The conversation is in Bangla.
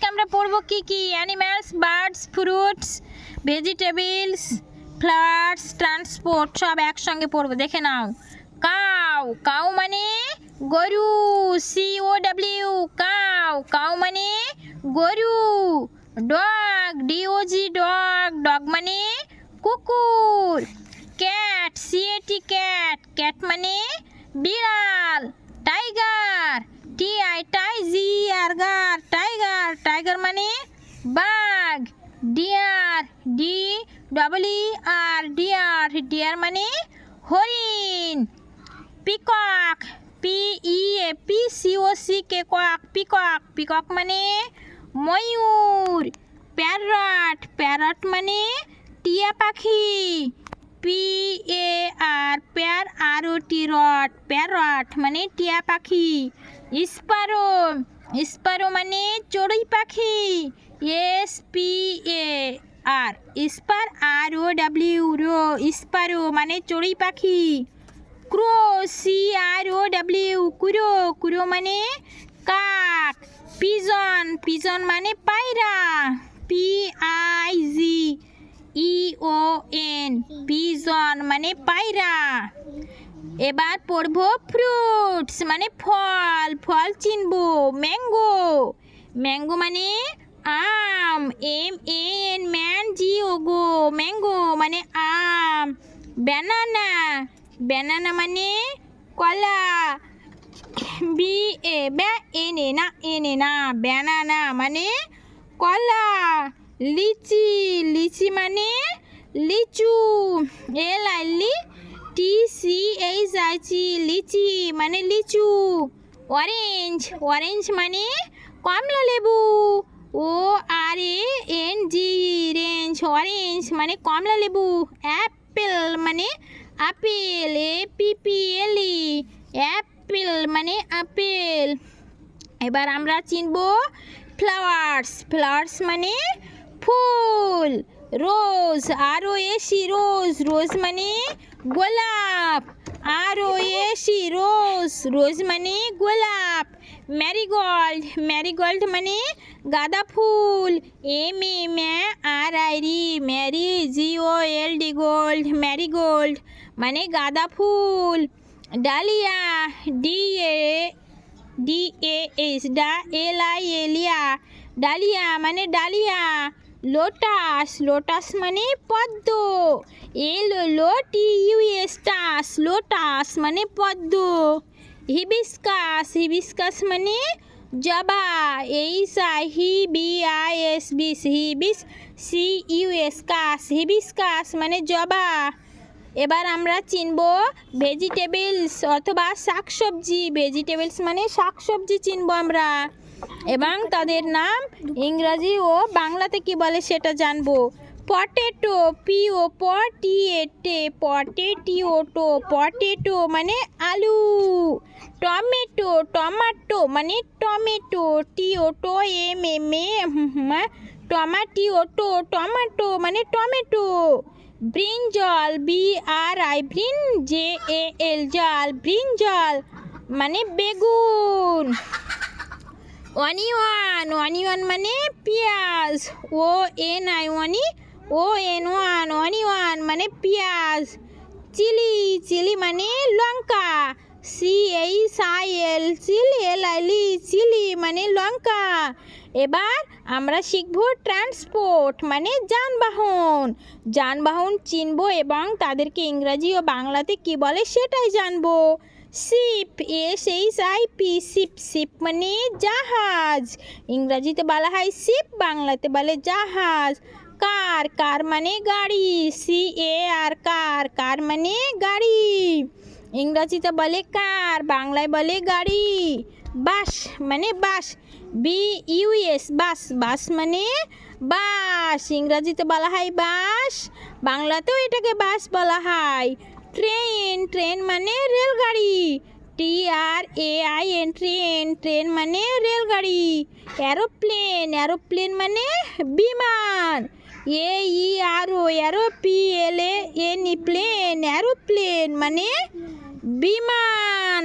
আজকে আমরা পড়ব কি কি? Animals birds fruits vegetables flowers transport সব একসঙ্গে পড়ব, দেখে নাও। কাউ কাউ মানে গরু C O W cow cow মানে গরু ডগ ডিওজি ডগ ডগ মানে কুকুর ক্যাট সিএটি ক্যাট ক্যাট মানে বিড়াল tiger T I tie G আর গার টাইগার টাইগার মানে বাঘ deer, D double R deer deer মানে হরিণ। Peacock, P E A, P C O C K cock peacock. Peacock মানে ময়ূর। প্যারট প্যারট মানে টিয়া পাখি। P A R, Pyaar R O T rod parrot মানে টিয়া পাখি। স্পারো স্পারো মানে চড়ুই পাখি। S P A R spar R O W row sparrow মানে চড়ুই পাখি crow C R O W crow crow মানে কাক পিজন পিজন মানে পায়রা P I G E O N pigeon মানে পায়রা এবার পড়ব ফ্রুটস মানে ফল ফল চিনবো ম্যাঙ্গো ম্যাঙ্গো মানে আম, M N, man, G, O, go, mango মানে আম। ব্যানানা ব্যানানা মানে কলা। বি, এ, ব্যা, এনে না এনে না, ব্যানানা মানে কলা। লিচি লিচি মানে লিচু। L, I, li, T, C, H, I chi litchi মানে লিচু। অরেঞ্জ অরেঞ্জ মানে কমলা লেবু। অরেঞ্জ মানে কমলা লেবু অ্যাপেল মানে apple A P P L E apple মানে আপেল এবার আমরা চিনব ফ্লাওয়ার্স ফ্লাওয়ার্স মানে ফুল রোজ আর ও এসি রোজ রোজ মানে গোলাপ আর ও এসি রোজ রোজ মানে গোলাপ। ম্যারিগোল্ড ম্যারিগোল্ড মানে গাঁদা ফুল। M A ma R I ri mari G O L D gold, marigold মানে গাঁদা ফুল। Dahlia D A D A S da L I lia dahlia মানে ডালিয়া, লোটাস লোটাস মানে পদ্ম। L lo T U S tus, lotus মানে পদ্ম। হিবিস্কাস হিবিস্কাস মানে জবা, H I hi B I S bis hibis, C U S cus, hibiscus মানে জবা। এবার আমরা চিনব ভেজিটেবলস অথবা শাকসবজি। ভেজিটেবলস মানে শাকসবজি চিনব আমরা। এবং তাদের নাম ইংরাজি ও বাংলাতে কি বলে সেটা জানব। পটেটো পি ও পটিএটে পটেটিওটো পটেটো মানে আলু। টমেটো টমাটো মানে টমেটো টিওটো এম এম এ টমাটিওটো টমাটো মানে tomato brinjal B R I brin J A L jal brinjal মানে বেগুন। অনিওয়ান অনিওয়ান মানে পেঁয়াজ। O N I Wani O N ওয়ান অনিওয়ান মানে পেঁয়াজ। চিলি চিলি মানে লঙ্কা। C H I L chilli L আইলি চিলি মানে লঙ্কা। এবার আমরা শিখব ট্রান্সপোর্ট মানে যানবাহন। যানবাহন চিনব এবং তাদেরকে ইংরাজি ও বাংলাতে কি বলে সেটাই জানব। Ship S H I P ship ship মানে জাহাজ। ইংরাজিতে বলা হয় শিপ, বাংলাতে বলে জাহাজ। কার কার মানে গাড়ি? সি এ আর কার কার মানে গাড়ি? ইংরাজিতে বলে কার, বাংলায় বলে গাড়ি। বাস মানে বাস। বি ইউএস বাস। বাস মানে বাস। ইংরাজিতে বলা হয় বাস। বাংলাতেও এটাকে বাস বলা হয়। ট্রেন ট্রেন মানে রেলগাড়ি। T R A I N train train মানে রেলগাড়ি অ্যারোপ্লেন অ্যারোপ্লেন মানে বিমান A E R O aero P L A N E plane aeroplane মানে বিমান।